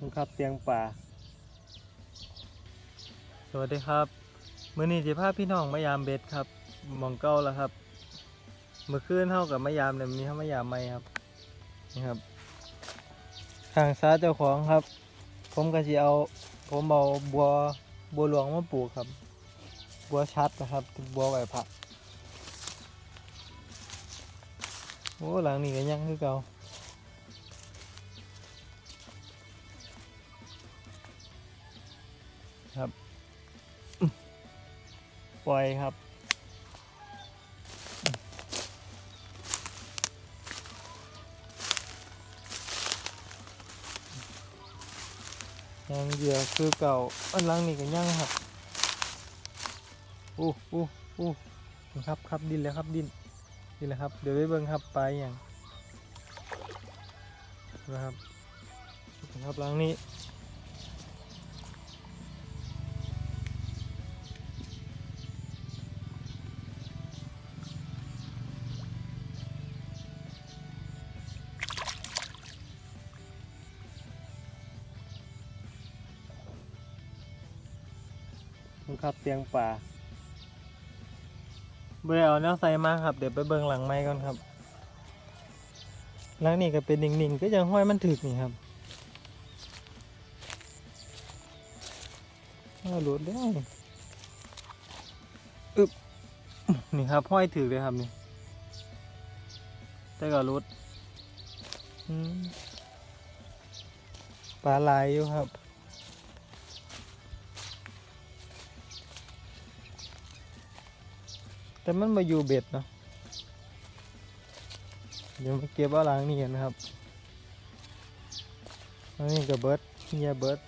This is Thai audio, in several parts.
ครับเสียงป่า สวัสดีครับ มื้อนี้สิพาพี่น้องมายามเบ็ดครับมองเก้าแล้วครับเมื่อคืนเท่ากับมายามเนี่ยมีเท่ามายามไหมครับนี่ครับทางซ้าเจ้าของครับ ผมก็สิเอาผมเอาบัวบัวหลวงมาปลูกครับ บัวชัดนะครับบัวไหวผักโอ้หลังนี้ก็ยังคือเก่า ปล่อยครับ ยังเหยื่อคือเก่าอันหลังนี่ก็ยังครับอู้อู้อู้ครับครับดินแล้วครับดินดินแล้วครับ เดี๋ยวไปเบิ่งครับไปอย่างนะครับครับหลังนี้ ผมขับเสียงป่าเบื่อเอาแนวใส่มาครับ เดี๋ยวไปเบิ่งหลังไม้ก่อนครับ หลังนี้ก็เป็นนิ่งๆก็ยังห้อยมันถึกนี่ครับอ้าวหลุดได้อึบนี่ครับห้อยถึกเลยครับนี่แต่ก็หลุดปลาลายอยู่ครับ แต่มันมาอยู่เบ็ดเนาะเดี๋ยวมาเก็บเอาหลังนี่กันนะครับอันนี้กับเบิร์ดเฮียเบิร์ด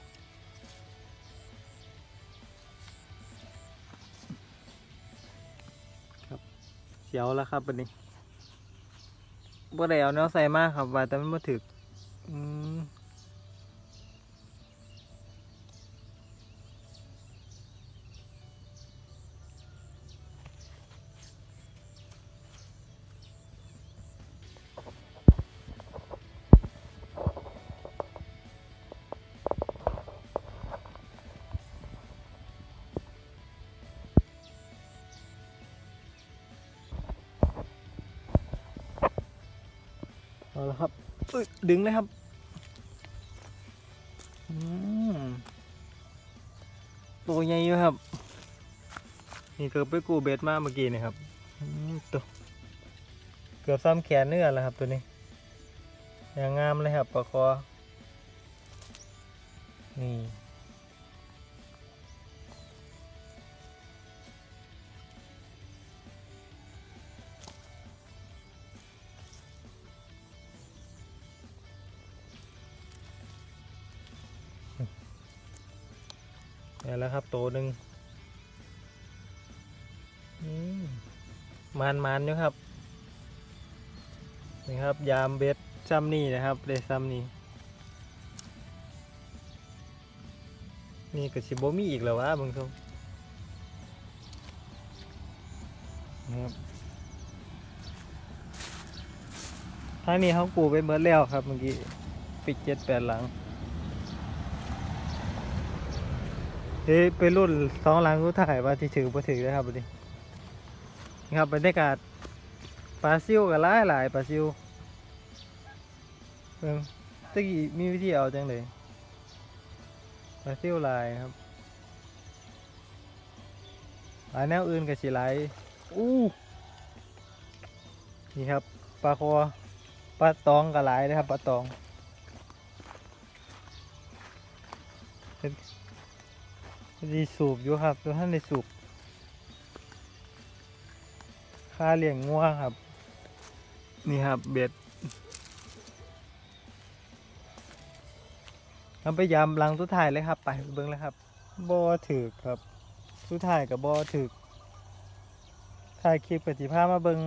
ครับเสียวแล้วครับวันนี้บ่ได้เอาแนวใส่มากครับว่าแต่มันมาถึก อืม เอาละครับดึงเลยครับตัวใหญ่อยู่ครับ นี่เกือบไปกูเบ็ดมาเมื่อกี้นี่ครับตัวเกือบซ้ำแขนเนื้อแล้วครับตัวนี้อย่างงามเลยครับปลาคอนี่ นี่แล้วครับตัวหนึ่งมันมันอยู่ครับนี่ครับ ยามเบ็ดซ้ำนี่นะครับเดซ้ำนี่นี่ก็สิบมีอีกแล้ววะบางทรงนะครับทางนี้เขากูไปเบิดแล้วครับเมื่อกี้ปิดเจ็ดแปดหลัง เฮ้ยไปรุ่นสองหลังรู้ถ่ายว่าที่ถือบ่ถือเลยครับบัดนี้นี่ครับบรรยากาศปลาซิวกับหลายหลายปลาซิวเบิ่งตะกี้มีวิธีเอาจังเลยปลาซิวหลายครับปลายแนวอื่นกับสิหลายอู้นี่ครับปลาคอปลาตองกับหลายเลยครับปลาตอง ดีสูบอยู่ครับตัวท่านได้สูบค่าเลี้ยงงัวครับ นี่ครับเบ็ดเอาไปยามลังทุกถ่ายเลยครับ ไปเบิ้งเลยครับบอถือครับทุกถ่ายกับบอถือถ่ายคลิปปฏิภามาเบิ้ง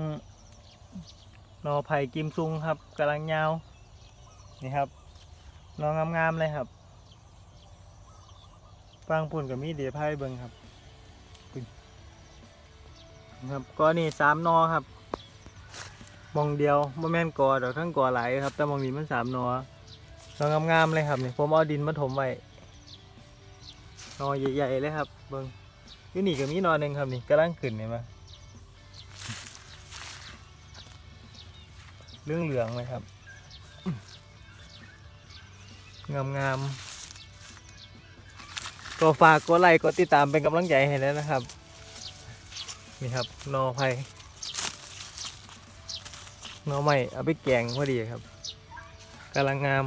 นอไผ่กิมซุงครับกำลังยาวนี่ครับนองามๆเลยครับ ฟางปุ่นกับมีเดียไพายเบิงครับครับก็นี่สามนอครับมองเดียวโมแม่นกอดอกทั้งกอหลายครับ แต่มองนี้มันสามนอนองงามๆเลยครับนี่ผมเอาดินมาถมไว้นอใหญ่ๆเลยครับ เบิงยู่นี่ก็มีนอนหนึ่งครับนี่กำลังขึ้นเห็นไหมเรื่องเหลืองเลยครับ งามๆ ก็ฝากกดไลค์กดติดตามเป็นกำลังใจให้แล้วนะครับ นี่ครับนอไผ่นอใหม่เอาไปแกงพอดีครับกำลังงาม